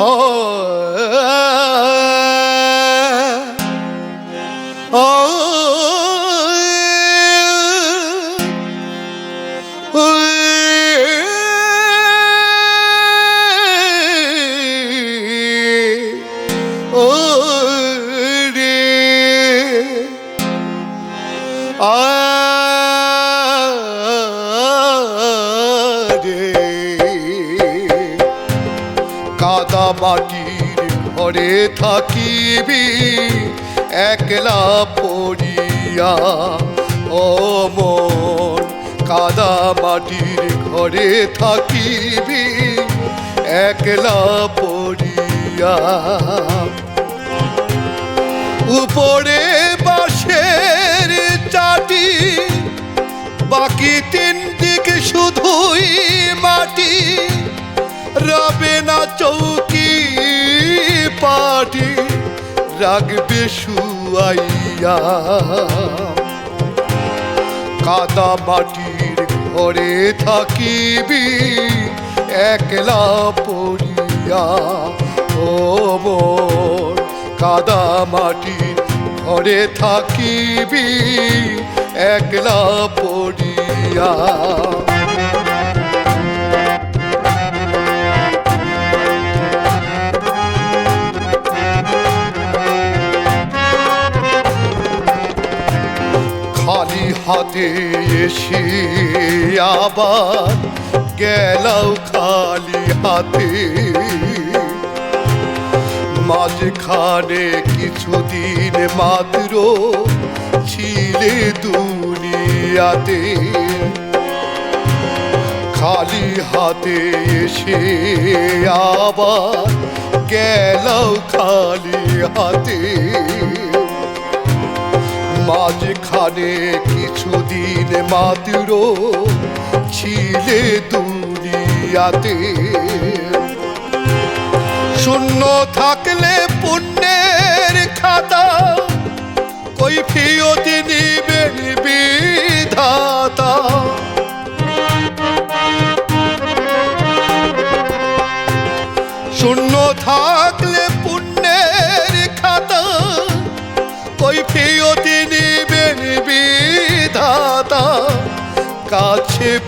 ও থাকিবি একলা পড়িয়া, ও মন, কাদা মাটির ঘরে থাকিবি একলা পড়িয়া। উপরে বাঁশের চাটি, বাকি তিন দিক শুধুই মাটি, রবে না চৌকি রাখবে শুয়াইয়া। কাদা মাটির ঘরে থাকিবি, একলা পড়িয়া। ও মোর কাদা মাটির ঘরে থাকিবি, একলা পড়িয়া। হাতে এসে আবার গেলাও খালি হাতে। মাঝখানে কিছুদিন মাত্র ছিলে দুনিয়াতে। খালি হাতে এসে আবার গেলাও খালি হাতে। মাঝখানে কিছুদিন মাত্র ছিলে দুনিয়াতে। শূন্য থাকলে পুণ্যের খাতা কই ফিয়ত নিবেন বিধাতা। শূন্য থাকলে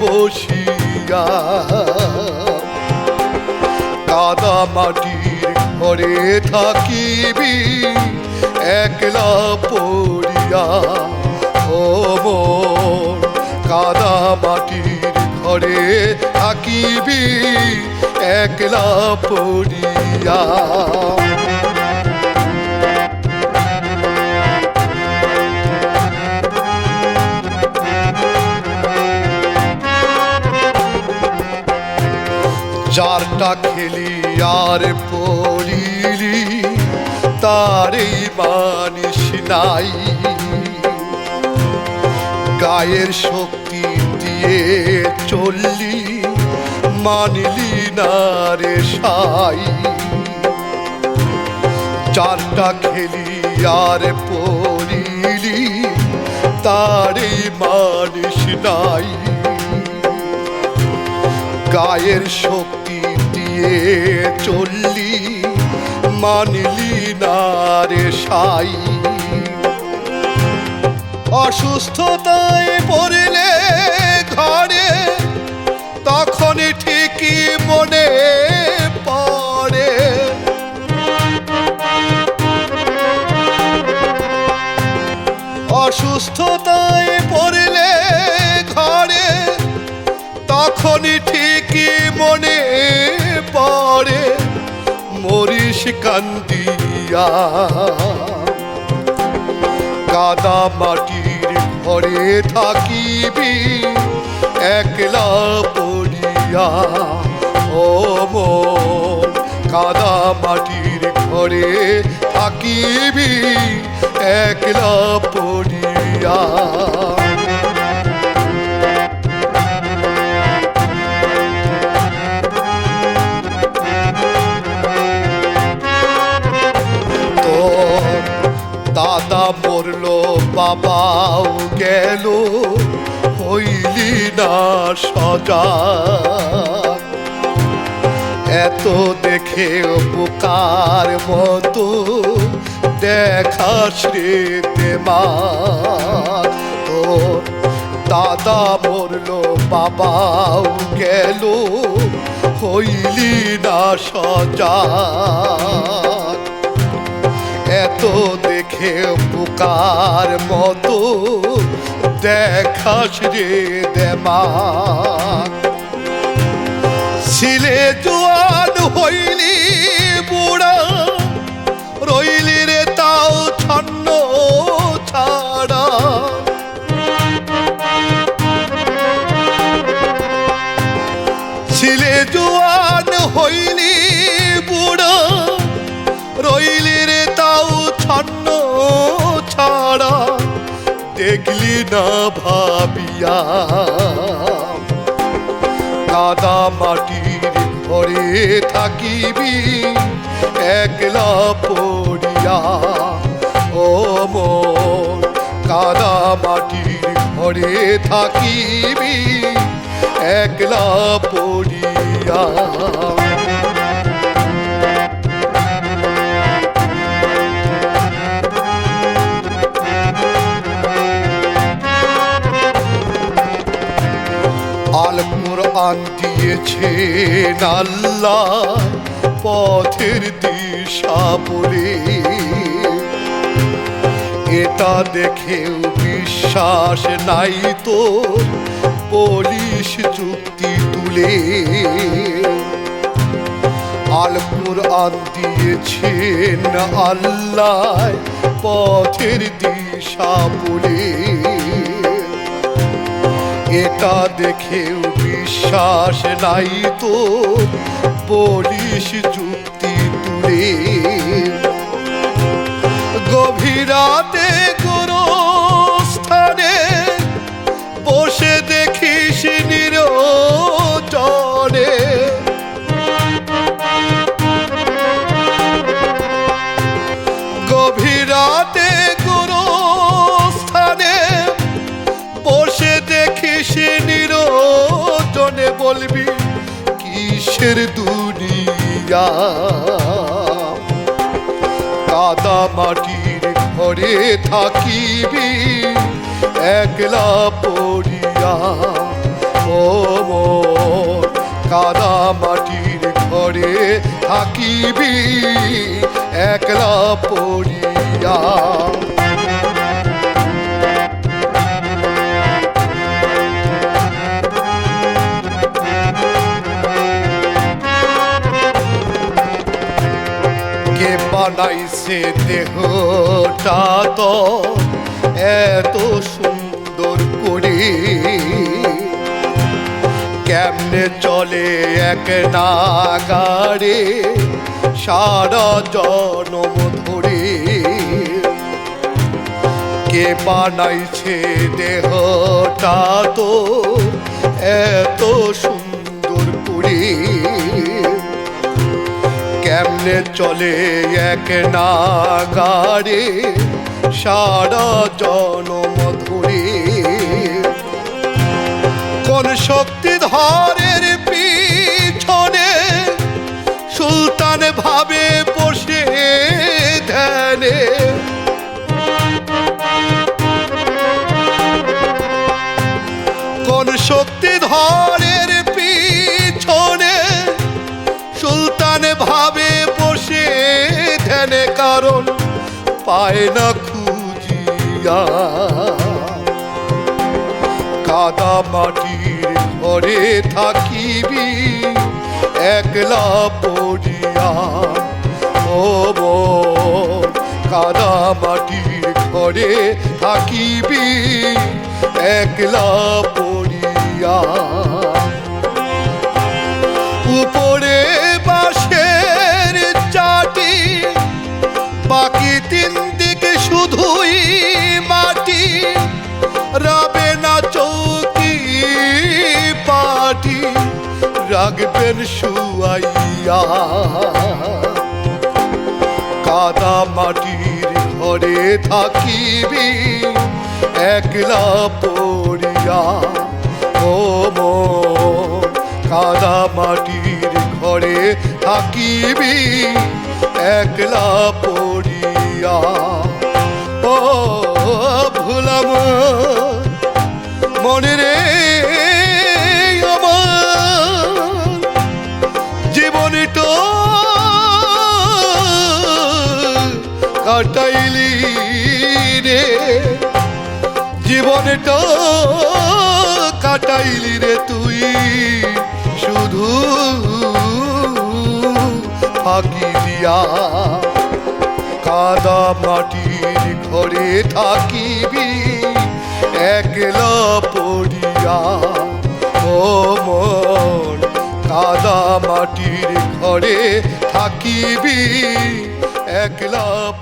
বসিয়া কাদা মাটির ঘরে থাকিবি একলা পড়িয়া ও কাদা মাটির ঘরে থাকিবি একলা পড়িয়া চারটা খেলি আর পড়িলি তারই মানিস নাই। গায়ের শক্তি দিয়ে চললি, মানলি না রে সাই। চারটা খেলি আর পড়িলি তারই মানিস নাই। গায়ের শক্তি দিয়ে চললি, মানলি না রে সাই। অসুস্থতায় পড়লে ঘরে তখন ঠিকই মনে পড়ে। অসুস্থতায় পড়লে ঘরে তখন ঠিকই মনে পড়ে মরিস কান্দিয়া। কাদা মাটির ঘরে থাকিবি, একলা পড়িয়া। ও মন, কাদা মাটির ঘরে থাকিবি, একলা পড়িয়া। বাবাও গেল হইলি না সজা। এত দেখে উপকার মতো দেখা রে দেমার তো দাদা মরলো, বাবাও গেল, হইলি না সজা। এত দেখে পুকার মতো দেখাস রে দেমা। ছিলে জোয়ান হইলি বুড়া, রইলি রে তাও ছন্ন ছাড়া। ছিলে জোয়ান হইলি না ভাবিয়া কাদা মাটির ঘরে থাকিবি, একলা পড়িয়া। ও মন কাদা মাটির ঘরে থাকিবি, একলা পড়িয়া। কোরআন দিয়েছেন আল্লাহ পথের দিশা বলে এটা দেখেও বিশ্বাস নাই তো পুলিশ চুক্তি তুলে। আল কোরআন দিয়েছেন আল্লাহ পথের দিশা বলে এটা দেখেও বিশ্বাস নাই তো। বলিস যুক্তি তুলে। গভীরাতে কিসের দুনিয়া। কাদা মাটির ঘরে থাকিবি, একলা পড়িয়া। ও কাদা মাটির ঘরে থাকিবি, একলা পড়িয়া। বানাইছে দেহটা তো এত সুন্দর করে। কেমনে চলে এক নাগারে সারা জনম ধরে। কে বানাইছে দেহটা তো এত সুন্দর কেমনে চলে এক নাগারে সারা জনম ধরে কোন শক্তি ধরের পিছনে সুলতান ভাবে বসে ধ্যানে। কোন শক্তি পায় না খুঁজিয়া। কাদা মাটির ঘরে থাকিবি, একলা পড়িয়া ও কাদা মাটির ঘরে থাকিবি, একলা পড়িয়া থাকিবি একলা পড়িয়া ও কাদা মাটির ঘরে থাকিবি একলা পড়িয়া জীবনটা কাটাইলি রে তুই। শুধু ফাঁকি দিয়া কাদা মাটির ঘরে থাকিবি, একলা পড়িয়া। ও মন, কাদা মাটির ঘরে থাকিবি, একলা